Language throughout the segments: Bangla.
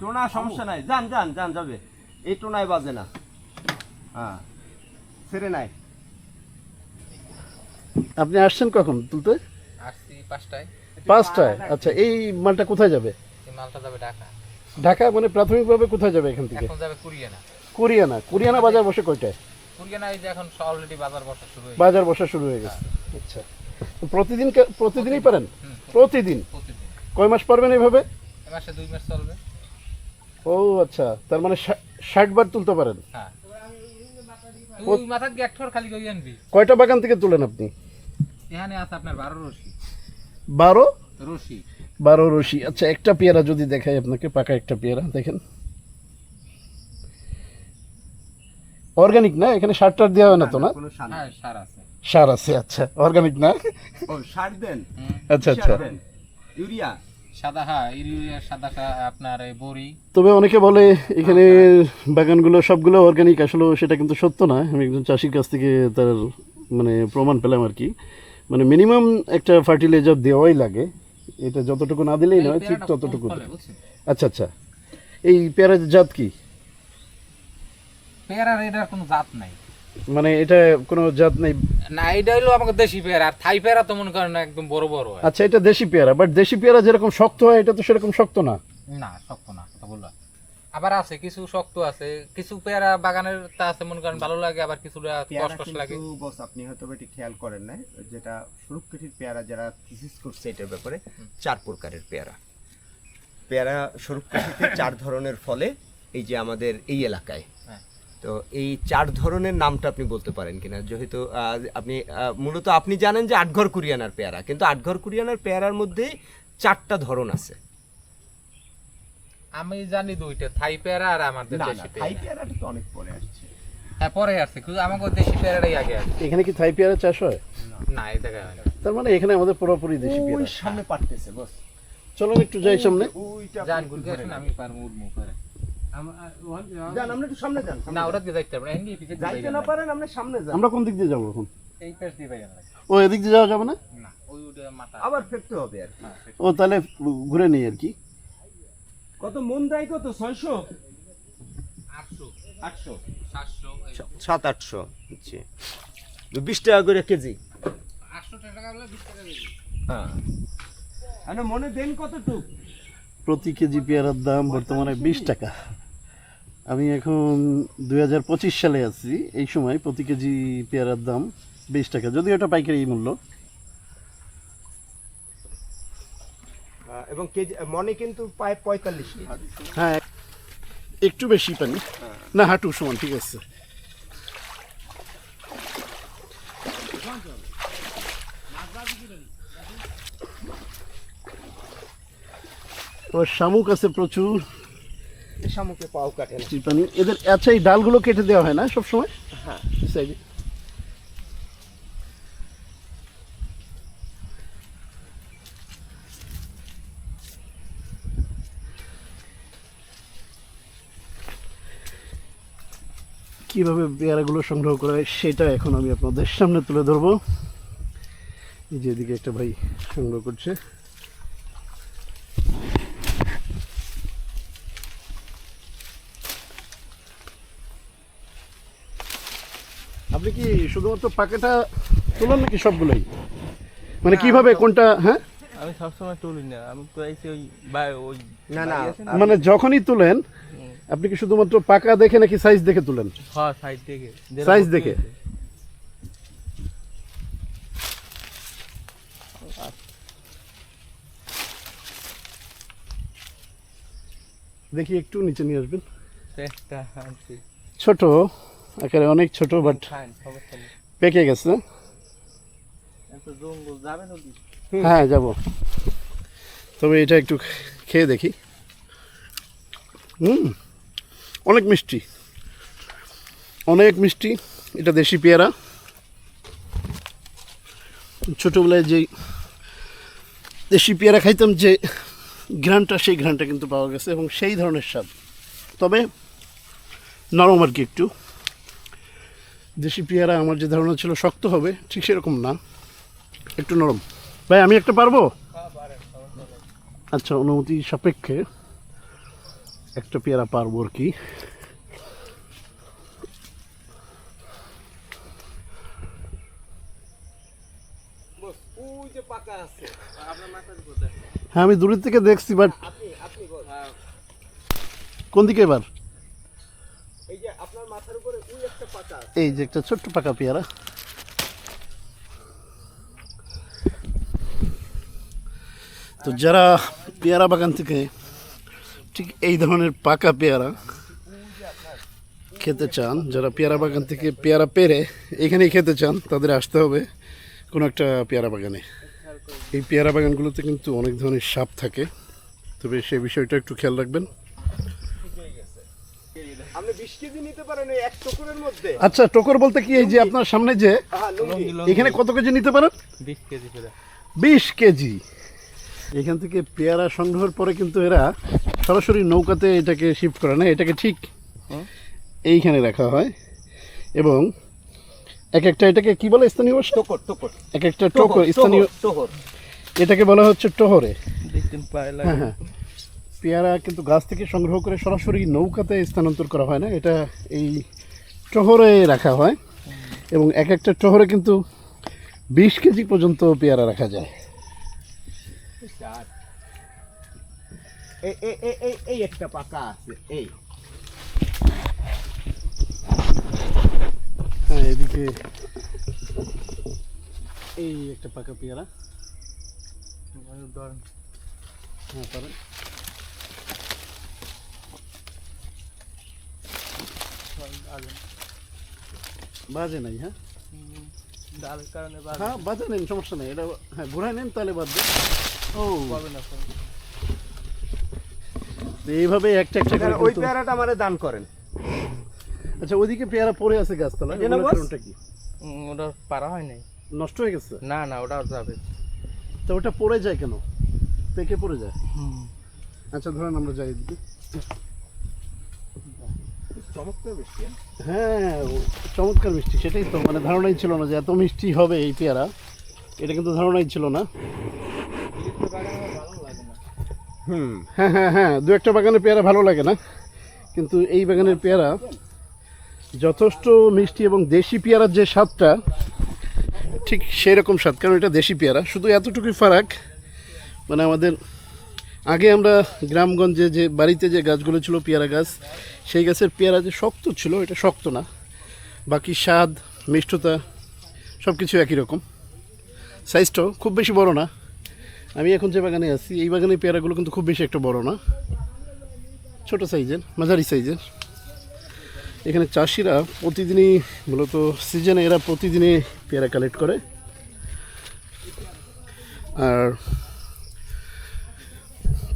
টোনা সমস্যা নাই। যান যান যান যাবে। এই টোনায় বাজে না। হ্যাঁ ছেড়ে নাই। আপনি আসছেন কখন তুলতে? আসছি পাঁচটায়। পাঁচটায়? আচ্ছা এই মালটা কোথায় যাবে? এই মালটা যাবে ঢাকা। ঢাকা মানে প্রাথমিকভাবে কোথায় যাবে এখান থেকে? এখন যাবে কুরিয়ানা। কুরিয়ানা। কুরিয়ানা বাজার বসে কয়টায়? কুরিয়ানা এই যে এখন অলরেডি বাজার বসা শুরু হয়ে বাজার বসা শুরু হয়ে গেছে। আচ্ছা। প্রতিদিন প্রতিদিনই পারেন? প্রতিদিন? প্রতিদিন। কয় মাস পারবেন এইভাবে? মাসে দুই মাস চলবে। ও আচ্ছা তার মানে ষাট বার তুলতে পারেন। হ্যাঁ। মাথা দিয়ে এক খালি কই আনবি? কয়টা বাগান থেকে তুলেন আপনি? এখানে আছে আপনার বারো রশি। বারো? রশি। বারো রশি। আচ্ছা একটা পেয়ারা যদি দেখাই আপনাকে পাকা একটা পেয়ারা দেখেন। অর্গানিক না? এখানে সার টার দেওয়া হয় না তো না? সার হ্যাঁ সার আছে। সার আছে আচ্ছা। অর্গানিক না? ও সার দেন। আচ্ছা আচ্ছা। দেন? ইউরিয়া। সাদা হ্যাঁ ইউরিয়া সাদা আপনার বড়ি। তবে অনেকে বলে এখানে বাগানগুলো সবগুলো অর্গানিক আসলে সেটা কিন্তু সত্য না। আমি একজন চাষির কাছ থেকে তার মানে প্রমাণ পেলাম আর কি। মানে মিনিমাম একটা ফার্টিলাইজার দেওয়াই লাগে। এটা যতটুকু না দিলেই নয় ঠিক ততটুকু? আচ্ছা আচ্ছা। এই পেয়ারার জাত কি? পেয়ারার এটার কোনো জাত নাই। মানে এটা কোনো জাত নেই। না এটা হলো আমাকে দেশি পেয়ারা আর থাই পেয়ারা তো মনে করেন একদম বড় বড় হয়। আচ্ছা এটা দেশি পেয়ারা বাট দেশি পেয়ারা যেরকম শক্ত হয় এটা তো সেরকম শক্ত না? না শক্ত না কথা বললাম আবার আছে কিছু শক্ত আছে কিছু পেয়ারা বাগানের তা আছে মনে করেন ভালো লাগে আবার কিছুটা কষ্ট লাগে। বস আপনি হয়তো এটি খেয়াল করেন না যেটা সুরক্ষিত পেয়ারা যারা থিসিস করছে এটার ব্যাপারে চার প্রকারের পেয়ারা। পেয়ারা সুরক্ষিতে চার ধরনের ফলে এই যে আমাদের এই এলাকায়। তো এই চার ধরনের নামটা আপনি বলতে পারেন কিনা? যেহেতু আপনি মূলত আপনি জানেন যে আটঘর কুরিয়ানার পেয়ারা কিন্তু আটঘর কুরিয়ানার পেয়ারার মধ্যে চারটা ধরন আছে। আমি জানি দুইটা থাই পেয়ারা আর আমাদের দেশি থাই পেয়ারা পেয়ারাটা তো অনেক পরে আসছে। হ্যাঁ পরে আসছে কিন্তু আমাকে দেশি পেয়ারাটাই আগে আসছে। এখানে কি থাই পেয়ারা চাষ হয়? না এই জায়গায় হয় তার মানে এখানে আমাদের পুরোপুরি দেশি ওই পেয়ারা। সামনে পারতেছে বস। চলুন একটু যাই সামনে। ওইটা নেন। আমি পারব উঠবো করে। যান আমরা একটু সামনে যান না ওটা দিয়ে দেখতে পারেন এমনি পিছে যাইতে না পারেন আপনি সামনে যান। আমরা কোন দিক দিয়ে যাব এখন? এই দিয়ে ও এদিক দিয়ে যাওয়া যাবে না? না ওই ওটা মাথা। আবার ফিরতে হবে আর। ও তাহলে ঘুরে নেই আর কি? কত মন দেয় কত? ছয়শো? আটশো। আটশো। সাতশো সাত আটশো হচ্ছে বিশ টাকা করে কেজি। আটশো টাকা বলে বিশ টাকা কেজি। হ্যাঁ। মনে দেন কতটুক? প্রতি কেজি পেয়ারার দাম বর্তমানে বিশ টাকা। আমি এখন দুই হাজার পঁচিশ সালে আছি। এই সময় প্রতি কেজি পেয়ারার দাম বিশ টাকা। যদিও এটা পাইকারি মূল্য। এবং কেজি মনে কিন্তু প্রায় পঁয়তাল্লিশ হ্যাঁ একটু বেশি পানি। না হাঁটু সমান ঠিক আছে। ও শামুক আছে প্রচুর। শামুকে পাও কাটে না। বৃষ্টির পানি এদের আচ্ছা এই ডালগুলো কেটে দেওয়া হয় না সব সময় হ্যাঁ সাইডে কীভাবে পেয়ারাগুলো সংগ্রহ করা হয় সেটা এখন আমি আপনাদের সামনে তুলে ধরবো। এই যে এদিকে একটা ভাই সংগ্রহ করছে। আপনি কি শুধুমাত্র পাকেটা তোলেন নাকি সবগুলোই? মানে কীভাবে কোনটা হ্যাঁ? আমি সবসময় তুলি না আমি তো এসে ওই বা ওই না না। মানে যখনই তুলেন আপনি কি শুধুমাত্র পাকা দেখে নাকি সাইজ দেখে তুলেন? হ্যাঁ যেরকম Size করতে দেখে? দেখি একটু নিচে নিয়ে আসবেন। ছোট। আকারে অনেক ছোট বাট পেকে গেছে হ্যাঁ যাব। তবে এটা একটু খেয়ে দেখি। হুম অনেক মিষ্টি। অনেক মিষ্টি এটা দেশি পেয়ারা। ছোটোবেলায় যেই দেশি পেয়ারা খাইতাম যে ঘ্রাণটা সেই ঘ্রাণটা কিন্তু পাওয়া গেছে এবং সেই ধরনের স্বাদ। তবে নরম আর কি একটু। দেশি পেয়ারা আমার যে ধারণা ছিল শক্ত হবে ঠিক সেরকম না। একটু নরম। ভাই আমি একটা পারব? আচ্ছা অনুমতি সাপেক্ষে একটা পেয়ারা পারব আর কি। হ্যাঁ আমি দূরের থেকে দেখছি বাট কোন দিকে এবার এই যে আপনার মাথার উপরে ওই একটা পাকা আছে এই যে একটা ছোট্ট পাকা পেয়ারা। তো যারা পেয়ারা বাগান থেকে ঠিক এই ধরনের পাকা পেয়ারা খেতে চান, যারা পেয়ারা বাগান থেকে পেয়ারা পেরে এখানেই খেতে চান, তাদের আসতে হবে কোনো একটা পেয়ারা বাগানে। এই পেয়ারা বাগানগুলোতে কিন্তু অনেক ধরনের সাপ থাকে। তবে সেই বিষয়টা একটু খেয়াল রাখবেন। আপনি বিশ কেজি নিতে পারেন এই এক টুকুরের মধ্যে। আচ্ছা টোকর বলতে কি এই যে আপনার সামনে যে হ্যাঁ এখানে কত কেজি নিতে পারেন? বিশ কেজি করে। বিশ কেজি। এখান থেকে পেয়ারা সংগ্রহের পরে কিন্তু এরা সরাসরি নৌকাতে এটাকে শিফট করে না এটাকে ঠিক এইখানে রাখা হয় এবং এক একটা এটাকে কি বলে স্থানীয়? টুকুর টুকুর। এক একটা টোকর স্থানীয় টুকুর এটাকে বলা হচ্ছে টহরে। দেখতেন পায়ে হ্যাঁ হ্যাঁ। পেয়ারা কিন্তু গাছ থেকে সংগ্রহ করে সরাসরি নৌকাতে স্থানান্তর করা হয় না। এটা এই টহরে রাখা হয় এবং এক একটা টহরে কিন্তু বিশ কেজি পর্যন্ত পেয়ারা রাখা যায়। এই একটা পাকা আছে এই। হ্যাঁ এদিকে এই একটা পাকা পেয়ারা। হ্যাঁ পারেন। বাজে নাই হ্যাঁ? ডালের কারণে হ্যাঁ বাজে নেন সমস্যা নেই। এটা হ্যাঁ ঘুরাই নেন তাহলে বাদ দেন ও। পাবে না এইভাবে একটা একটা করে ওই পেয়ারাটা আমারে দান করেন। আচ্ছা ওইদিকে পেয়ারা পড়ে আছে গাছতলা বস? কারণটা কি? ওটা পারা হয় নাই। নষ্ট হয়ে গেছে? না না ওটা যাবে। তো ওটা পড়ে যায় কেন? পেকে পড়ে যায়? হুম। আচ্ছা ধরেন আমরা যাই এদিকে। চমৎকার বেশি হ্যাঁ চমৎকার মিষ্টি সেটাই তো মানে ধারণাই ছিল না যে এত মিষ্টি হবে এই পেয়ারা। এটা কিন্তু ধারণাই ছিল না। হুম হ্যাঁ হ্যাঁ হ্যাঁ দু একটা বাগানের পেয়ারা ভালো লাগে না কিন্তু এই বাগানের পেয়ারা যথেষ্ট মিষ্টি এবং দেশি পেয়ারার যে স্বাদটা ঠিক সেই রকম স্বাদ কারণ এটা দেশি পেয়ারা শুধু এতটুকুই ফারাক মানে আমাদের আগে আমরা গ্রামগঞ্জে যে বাড়িতে যে গাছগুলো ছিল, পেয়ারা গাছ, সেই গাছের পেয়ারা যে শক্ত ছিল, এটা শক্ত না। বাকি স্বাদ, মিষ্টতা সব কিছু একই রকম। সাইজটাও খুব বেশি বড় না। আমি এখন যে বাগানে আছি, এই বাগানের পেয়ারাগুলো কিন্তু খুব বেশি একটা বড় না। ছোট সাইজের মাঝারি সাইজের এখানে চাষিরা প্রতিদিনই মূলত সিজনে এরা প্রতিদিনই পেয়ারা কালেক্ট করে। আর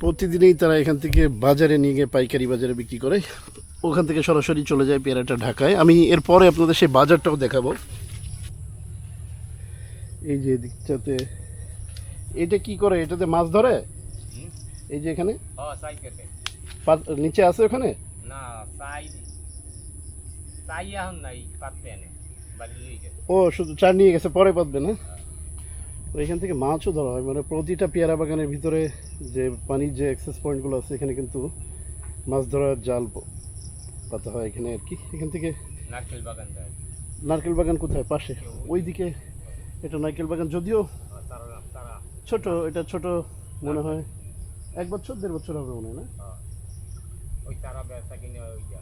প্রতিদিনই তারা এখান থেকে বাজারে নিয়ে গিয়ে পাইকারি বাজারে বিক্রি করে। ওখান থেকে সরাসরি চলে যায় পেয়ারাটা ঢাকায়। আমি এরপরে আপনাদের সেই বাজারটাও দেখাবো। এই যে দিকটাতে এটা কি করে? এটাতে মাছ ধরে? এই যে এখানে? নিচে আছে ওখানে? ও শুধু চার নিয়ে গেছে পরে পাতবে না? এখান থেকে মাছও ধরা হয়। মানে প্রতিটা পেয়ারা বাগানের ভিতরে যে পানির যে অ্যাক্সেস পয়েন্টগুলো আছে এখানে কিন্তু মাছ ধরার জাল পাতা হয় এখানে আর কি। এখান থেকে নারকেল বাগান নারকেল বাগান কোথায়? পাশে। ওইদিকে এটা নারকেল বাগান যদিও তারা ছোট এটা ছোট মনে হয়। এক বছর দেড় বছর হবে মনে হয় না? ওই তারা ব্যবসা কিনে ওই যা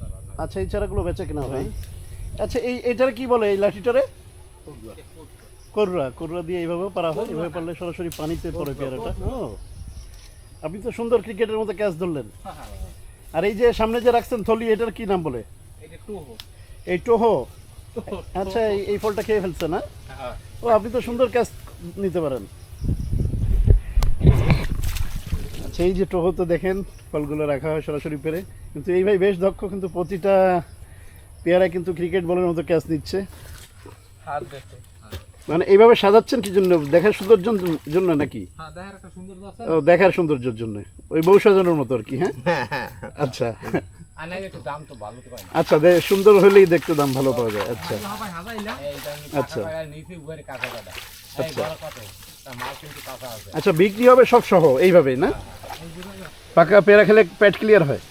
তারা না। আচ্ছা এই চারাগুলো বেচা কেনা হয়? আচ্ছা এই এটারে কি বলে এই লাঠিটারে? কররা কররা দিয়ে এইভাবে পারা হয় এইভাবে পারলে সরাসরি পানিতে পড়ে পেয়ারাটা। ও। আপনি তো সুন্দর ক্রিকেটের মতো ক্যাচ ধরলেন। আর এই যে সামনে যে রাখছেন থলি এটার কি নাম বলে? এই টোহো? আচ্ছা এই- ফলটা খেয়ে ফেলছে না? হ্যাঁ। ও আপনি তো সুন্দর ক্যাচ নিতে পারেন। আচ্ছা এই যে টোহোতে দেখেন ফলগুলো রাখা হয় সরাসরি পেরে। কিন্তু এই ভাই বেশ দক্ষ কিন্তু প্রতিটা পেয়ারা কিন্তু ক্রিকেট বলের মতো ক্যাচ নিচ্ছে। হাত দেখে মানে এইভাবে সাজাচ্ছেন কি জন্য? দেখার সৌন্দর্য জন্য নাকি? হ্যাঁ দেখার একটা সুন্দর আছে। ও দেখার সৌন্দর্যের জন্য। ওই বউ সাজানোর মতো আর কি হ্যাঁ? হ্যাঁ হ্যাঁ। আচ্ছা। আর নাই একটু দাম তো ভালো তো পাই না। আচ্ছা সুন্দর হলেই দেখতে দাম ভালো পাওয়া যায়। আচ্ছা। আচ্ছা। আচ্ছা আচ্ছা। বড় কত? তা মাল কিন্তু কাঁচা আছে। আচ্ছা বিক্রি হবে সব সহ এইভাবেই না? পাকা পেয়ারা খেলে পেট ক্লিয়ার হয়?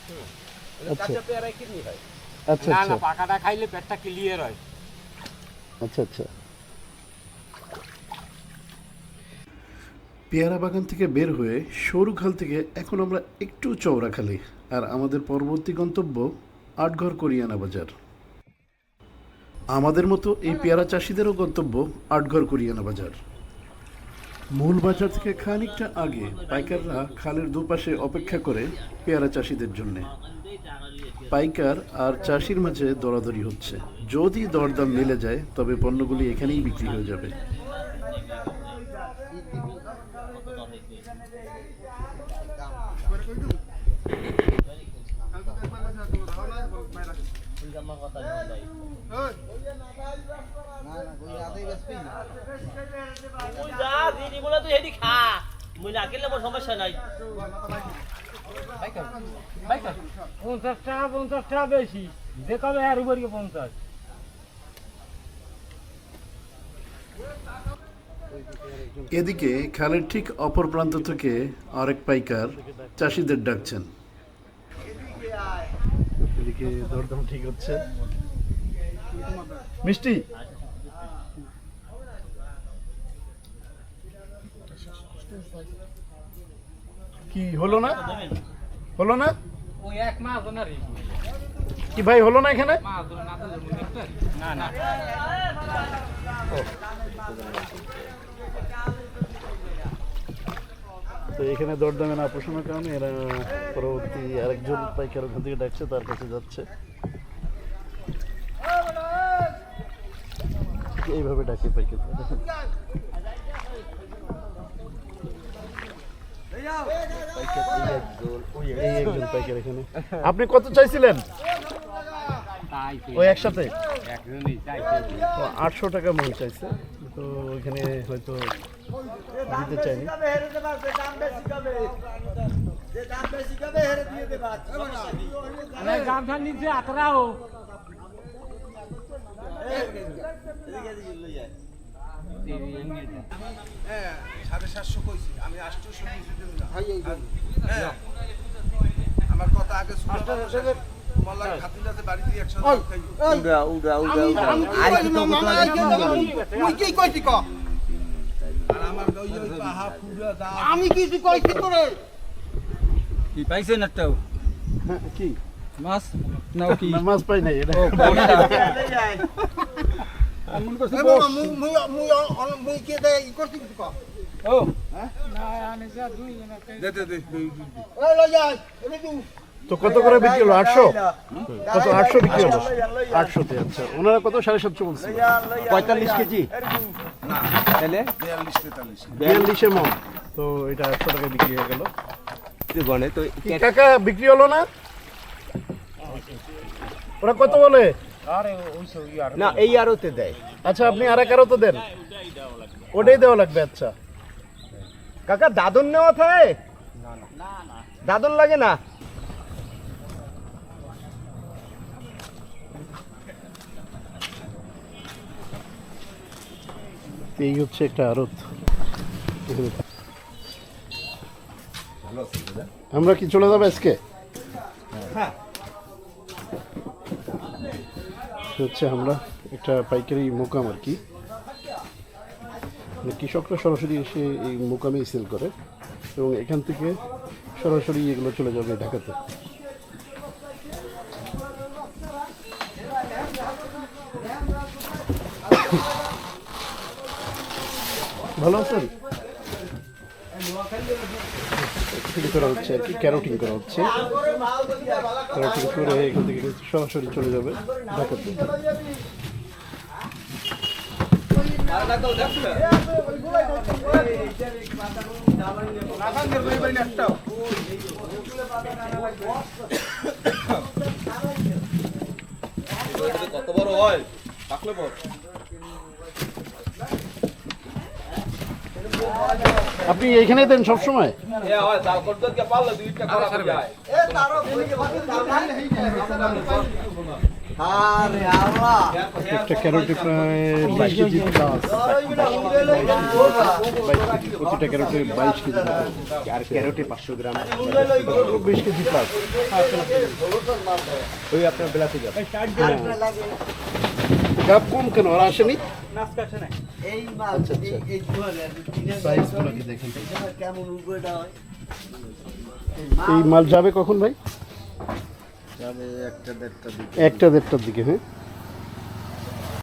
আচ্ছা। হয়? আচ্ছা আচ্ছা। পাকাটা খাইলে পেটটা ক্লিয়ার হয়। আচ্ছা আচ্ছা। পেয়ারা বাগান থেকে বের হয়ে সরু খাল থেকে এখন আমরা একটু চওড়া খালি আর আমাদের পরবর্তী গন্তব্য আটঘর করিয়ানা বাজার। আমাদের মতো এই পেয়ারা চাষিদেরও গন্তব্য আটঘর করিয়ানা বাজার। মূল বাজার থেকে খানিকটা আগে পাইকাররা খালের দুপাশে অপেক্ষা করে পেয়ারা চাষিদের জন্যে। পাইকার আর চাষির মাঝে দরাদরি হচ্ছে। যদি দরদাম মিলে যায়, তবে পণ্যগুলি এখানেই বিক্রি হয়ে যাবে মুই যা দিদি বলে তুই হেডি খা মুই না খেলে মোর সমস্যা নাই। পঞ্চাশ টাকা পঞ্চাশ টাকা বেশি। দেখাবে আর উপরে পঞ্চাশ? এদিকে খালের ঠিক অপর প্রান্ত থেকে আরেক পাইকার চাষিদের ডাকছেন। এদিকে দরদাম ঠিক হচ্ছে। মিষ্টি কি হলো না? হলো না? কি ভাই হলো না এখানে? তো এখানে দরদামে না পোষানোর কারণে এরা পরবর্তী আরেকজন পাইকার ওখান থেকে ডাকছে তার কাছে যাচ্ছে। এইভাবে ডাকে পাইকার দেখেন এই একজন পাইকার এখানে আপনি কত চাইছিলেন? ওই একসাথে? আটশো টাকা মন চাইছে। তো ওইখানে হয়তো দিতে চাইনি। নিচে আতরাও। সাড়ে সাতশো কইছি। আমি আটশোশো না হ্যাঁ। আমার কথা আগে শুনে। আমি কিছু কইছি তোরে। কি পাইছেন একটাও হ্যাঁ, কি? মাছ? নাও কি? মাছ পাই নাই। তো কত করে বিক্রি হলো? আটশো? কত? আটশো বিক্রি হলো? আটশোতে আচ্ছা। ওনারা কত? সাড়ে সাতশো বলছে। পঁয়তাল্লিশ কেজি? তাহলে? বিয়াল্লিশে মন। তো এটা আটশো টাকা বিক্রি হয়ে গেল। গনে তো কি কাকা বিক্রি হলো না? ওরা কত বলে? না এই আরতে দেয়। আচ্ছা আপনি আর এক আরও দেন। ওটাই দেওয়া লাগবে। আচ্ছা। কাকা দাদন নেওয়া থাকে? দাদন লাগে না? এই হচ্ছে একটা আড়ত আমরা কি চলে যাব আজকে? হ্যাঁ। হচ্ছে আমরা একটা পাইকারি মোকাম আর কি। মানে কৃষকরা সরাসরি এসে এই মোকামেই সেল করে এবং এখান থেকে সরাসরি এগুলো চলে যাবে ঢাকাতে। ভালো আছেন? এখানে করা হচ্ছে আর কি ক্যারোটিং করা হচ্ছে। ক্যারোটিং করে এখান থেকে সরাসরি চলে যাবে ঢাকাতে কত বড় হয়? পাকলে বড় আপনি এইখানেই দেন সবসময়? হয় একটা ক্যারোটে প্রায় বাইশ কেজি প্লাস প্রতিটা ক্যারোটে বাইশ কেজি আর ক্যারোটে পাঁচশো গ্রাম। বিশ কেজি প্লাস ওই আপনার বেলাতে যাবে। গাপ কম কেন? আর আসেনি? মাছ আচ্ছা, আচ্ছা। এই- এই দুয়ারে সাইজগুলো কি। দেখেন? কেমন উপরেটা হয়? এই মাল যাবে কখন ভাই? যাবে একটা দেড়টার দিকে। একটা দেড়টার দিকে হ্যাঁ?